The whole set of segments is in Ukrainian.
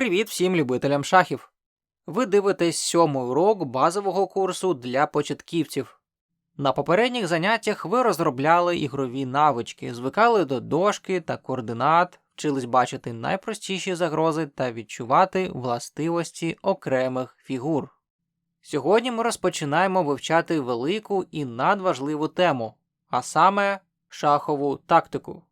Привіт всім любителям шахів! Ви дивитесь сьомий урок базового курсу для початківців. На попередніх заняттях ви розробляли ігрові навички, звикали до дошки та координат, вчились бачити найпростіші загрози та відчувати властивості окремих фігур. Сьогодні ми розпочинаємо вивчати велику і надважливу тему, а саме шахову тактику.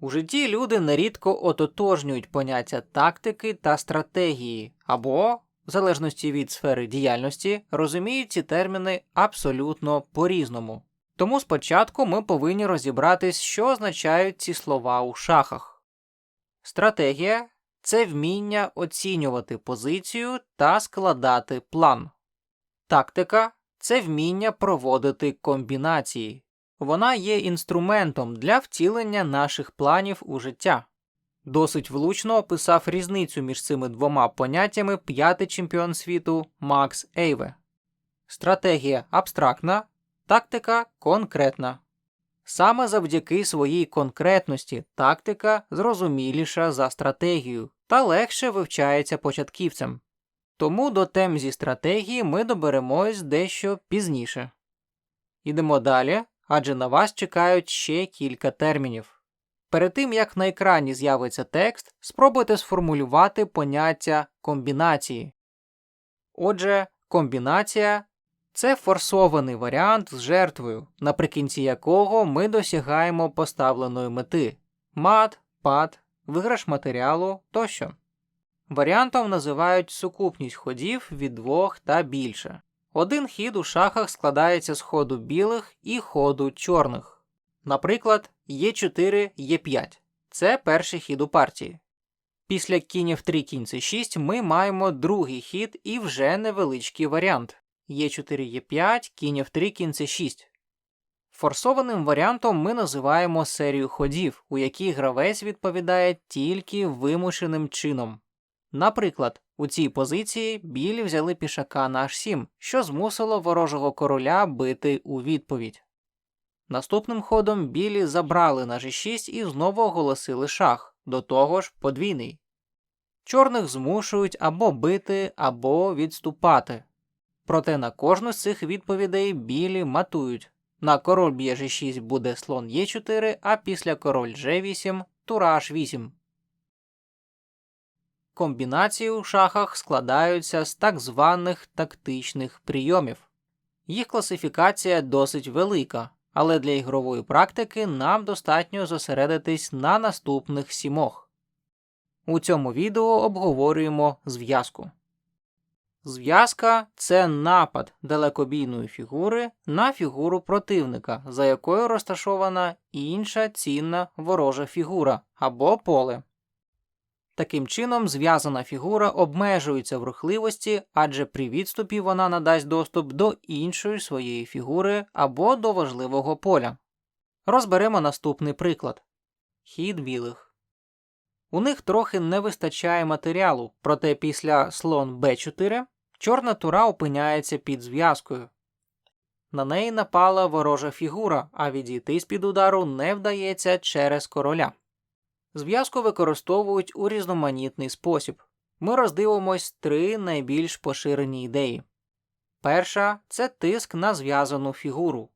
У житті люди нерідко ототожнюють поняття тактики та стратегії, або, в залежності від сфери діяльності, розуміють ці терміни абсолютно по-різному. Тому спочатку ми повинні розібратись, що означають ці слова у шахах. Стратегія це вміння оцінювати позицію та складати план. Тактика це вміння проводити комбінації. Вона є інструментом для втілення наших планів у життя. Досить влучно описав різницю між цими двома поняттями п'ятий чемпіон світу Макс Ейве. Стратегія абстрактна, тактика конкретна. Саме завдяки своїй конкретності тактика зрозуміліша за стратегію та легше вивчається початківцям. Тому до тем зі стратегії ми доберемось дещо пізніше. Ідемо далі адже на вас чекають ще кілька термінів. Перед тим як на екрані з'явиться текст, спробуйте сформулювати поняття комбінації. Отже, комбінація це форсований варіант з жертвою, наприкінці якого ми досягаємо поставленої мети мат, пад, виграш матеріалу тощо. Варіантом називають сукупність ходів від двох та більше. Один хід у шахах складається з ходу білих і ходу чорних. Наприклад, Е4, Е5 це перший хід у партії. Після кінь f3 кінь c6 ми маємо другий хід і вже невеличкий варіант Е4, Е5, кінь f3 кінь c6. Форсованим варіантом ми називаємо серію ходів, у якій гравець відповідає тільки вимушеним чином. Наприклад, у цій позиції білі взяли пішака на h7, що змусило ворожого короля бити у відповідь. Наступним ходом білі забрали на g6 і знову оголосили шах, до того ж подвійний. Чорних змушують або бити, або відступати. Проте на кожну з цих відповідей білі матують. На король б'є g6 буде слон e4, а після король g8 тура h8. Комбінації у шахах складаються з так званих тактичних прийомів. Їх класифікація досить велика, але для ігрової практики нам достатньо зосередитись на наступних сімох. У цьому відео обговорюємо зв'язку. Зв'язка це напад далекобійної фігури на фігуру противника, за якою розташована інша цінна ворожа фігура або поле. Таким чином, зв'язана фігура обмежується в рухливості, адже при відступі вона надасть доступ до іншої своєї фігури або до важливого поля. Розберемо наступний приклад хід білих. У них трохи не вистачає матеріалу, проте після слон b4 чорна тура опиняється під зв'язкою. На неї напала ворожа фігура, а відійти з під удару не вдається через короля. Зв'язку використовують у різноманітний спосіб. Ми роздивимось три найбільш поширені ідеї. Перша це тиск на зв'язану фігуру.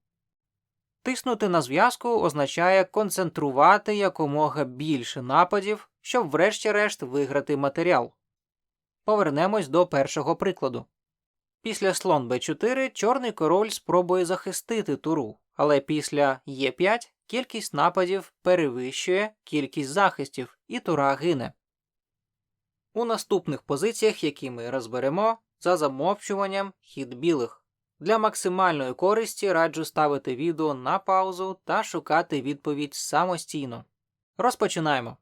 Тиснути на зв'язку означає концентрувати якомога більше нападів, щоб врешті-решт виграти матеріал. Повернемось до першого прикладу. Після слон b4 чорний король спробує захистити туру, але після e5 кількість нападів перевищує кількість захистів і тура гине. У наступних позиціях, які ми розберемо, за замовчуванням хід білих. Для максимальної користі раджу ставити відео на паузу та шукати відповідь самостійно. Розпочинаємо.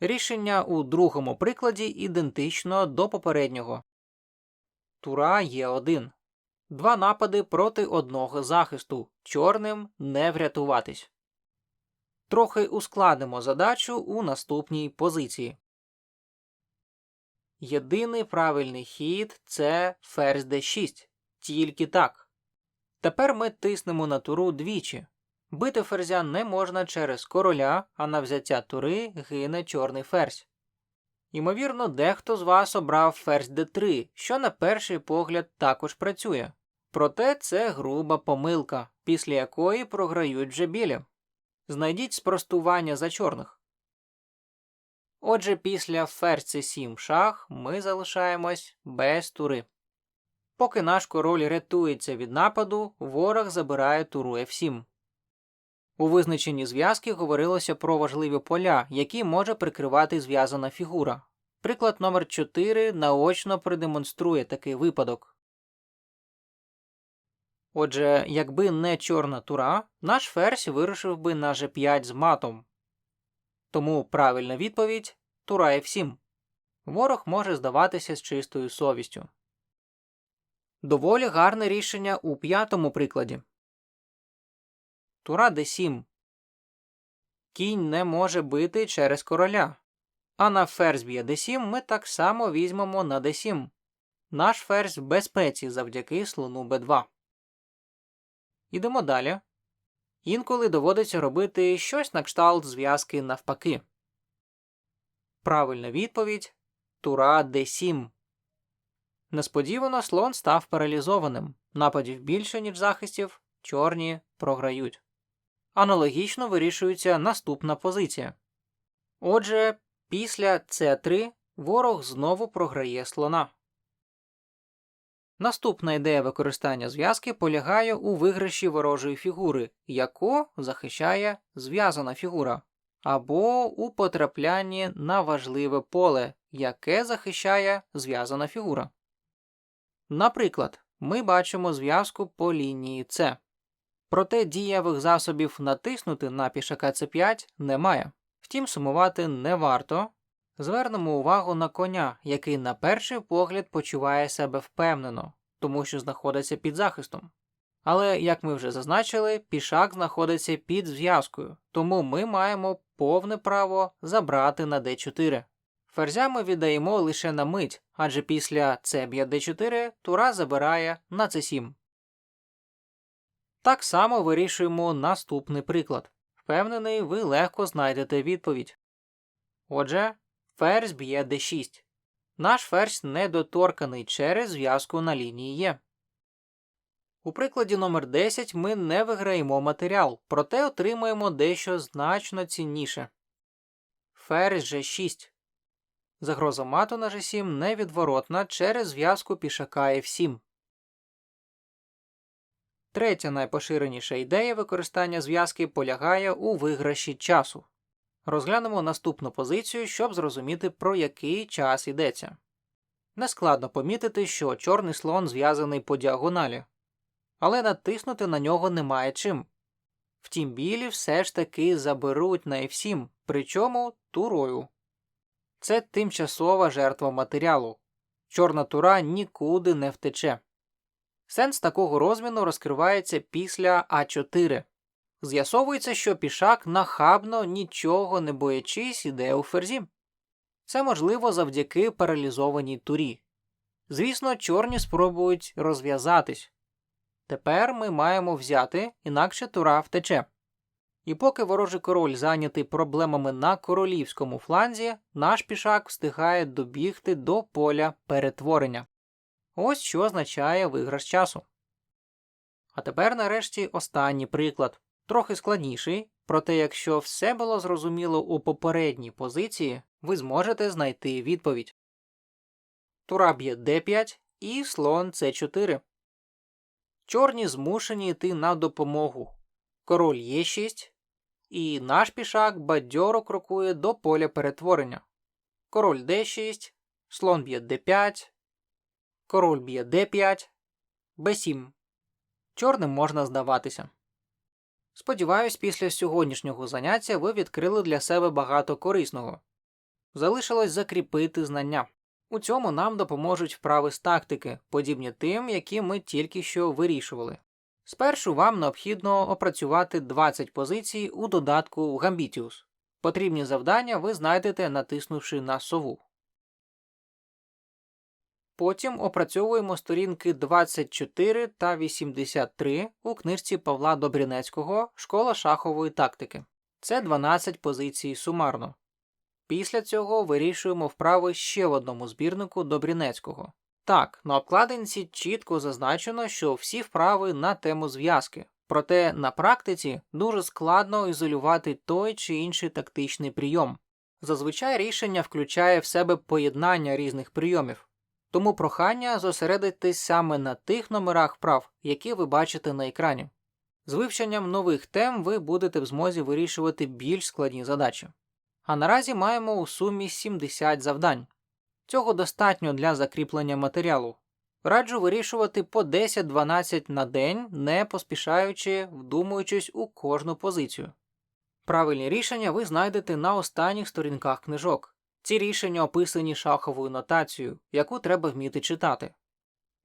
Рішення у другому прикладі ідентично до попереднього. Тура є 1 Два напади проти одного захисту. Чорним не врятуватись. Трохи ускладимо задачу у наступній позиції. Єдиний правильний хід це ферзь d6. Тільки так. Тепер ми тиснемо на туру двічі. Бити ферзя не можна через короля, а на взяття тури гине чорний ферзь. Ймовірно, дехто з вас обрав ферзь d3, що на перший погляд також працює. Проте це груба помилка, після якої програють вже білі. Знайдіть спростування за чорних. Отже, після ферзь c7 шах ми залишаємось без тури. Поки наш король рятується від нападу, ворог забирає туру f7. У визначенні зв'язки говорилося про важливі поля, які може прикривати зв'язана фігура. Приклад номер 4 наочно продемонструє такий випадок. Отже, якби не чорна тура, наш ферзь вирушив би на g5 з матом. Тому правильна відповідь тура f7. Ворог може здаватися з чистою совістю. Доволі гарне рішення у п'ятому прикладі. Тура d7. Кінь не може бити через короля. А на ферзь б'є d7 ми так само візьмемо на d7. Наш ферзь в безпеці завдяки слону b2. Ідемо далі. Інколи доводиться робити щось на кшталт зв'язки навпаки. Правильна відповідь Тура d7. Несподівано слон став паралізованим. Нападів більше, ніж захистів, чорні програють. Аналогічно вирішується наступна позиція. Отже, після c3 ворог знову програє слона. Наступна ідея використання зв'язки полягає у виграші ворожої фігури, яку захищає зв'язана фігура, або у потраплянні на важливе поле, яке захищає зв'язана фігура. Наприклад, ми бачимо зв'язку по лінії С. Проте дієвих засобів натиснути на пішака c5 немає. Втім, сумувати не варто. Звернемо увагу на коня, який на перший погляд почуває себе впевнено, тому що знаходиться під захистом. Але, як ми вже зазначили, пішак знаходиться під зв'язкою, тому ми маємо повне право забрати на d4. Ферзя ми віддаємо лише на мить, адже після c б'є d4 тура забирає на c7. Так само вирішуємо наступний приклад. Впевнений, ви легко знайдете відповідь. Отже, ферзь б'є d6. Наш ферзь недоторканий через зв'язку на лінії Е. У прикладі номер 10 ми не виграємо матеріал, проте отримуємо дещо значно цінніше. Ферзь g6. Загроза мату на g7 невідворотна через зв'язку пішака f7. Третя найпоширеніша ідея використання зв'язки полягає у виграші часу. Розглянемо наступну позицію, щоб зрозуміти, про який час йдеться. Нескладно помітити, що чорний слон зв'язаний по діагоналі, але натиснути на нього немає чим. Втім, білі все ж таки заберуть на F7, причому турою. Це тимчасова жертва матеріалу. Чорна тура нікуди не втече. Сенс такого розміну розкривається після А4. З'ясовується, що пішак нахабно, нічого не боячись, іде у ферзі. Це можливо завдяки паралізованій турі. Звісно, чорні спробують розв'язатись. Тепер ми маємо взяти, інакше тура втече. І поки ворожий король зайнятий проблемами на королівському фланзі, наш пішак встигає добігти до поля перетворення. Ось що означає виграш часу. А тепер, нарешті, останній приклад, трохи складніший, проте якщо все було зрозуміло у попередній позиції, ви зможете знайти відповідь. Тура б'є d5 і слон c4. Чорні змушені йти на допомогу. Король Е6, і наш пішак бадьоро крокує до поля перетворення. Король d6, слон б'є d5, король б'є d5, b7. Чорним можна здаватися. Сподіваюсь, після сьогоднішнього заняття ви відкрили для себе багато корисного. Залишилось закріпити знання. У цьому нам допоможуть вправи з тактики, подібні тим, які ми тільки що вирішували. Спершу вам необхідно опрацювати 20 позицій у додатку Gambitius. Потрібні завдання ви знайдете, натиснувши на сову. Потім опрацьовуємо сторінки 24 та 83 у книжці Павла Добрінецького Школа шахової тактики. Це 12 позицій сумарно. Після цього вирішуємо вправи ще в одному збірнику Добрінецького. Так, на обкладинці чітко зазначено, що всі вправи на тему зв'язки. Проте на практиці дуже складно ізолювати той чи інший тактичний прийом. Зазвичай рішення включає в себе поєднання різних прийомів, тому прохання зосередитись саме на тих номерах вправ, які ви бачите на екрані. З вивченням нових тем ви будете в змозі вирішувати більш складні задачі. А наразі маємо у сумі 70 завдань. Цього достатньо для закріплення матеріалу. Раджу вирішувати по 10-12 на день, не поспішаючи, вдумуючись у кожну позицію. Правильні рішення ви знайдете на останніх сторінках книжок. Ці рішення описані шаховою нотацією, яку треба вміти читати.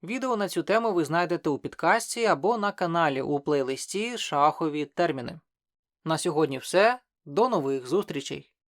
Відео на цю тему ви знайдете у підкасті або на каналі у плейлисті Шахові терміни. На сьогодні все. До нових зустрічей!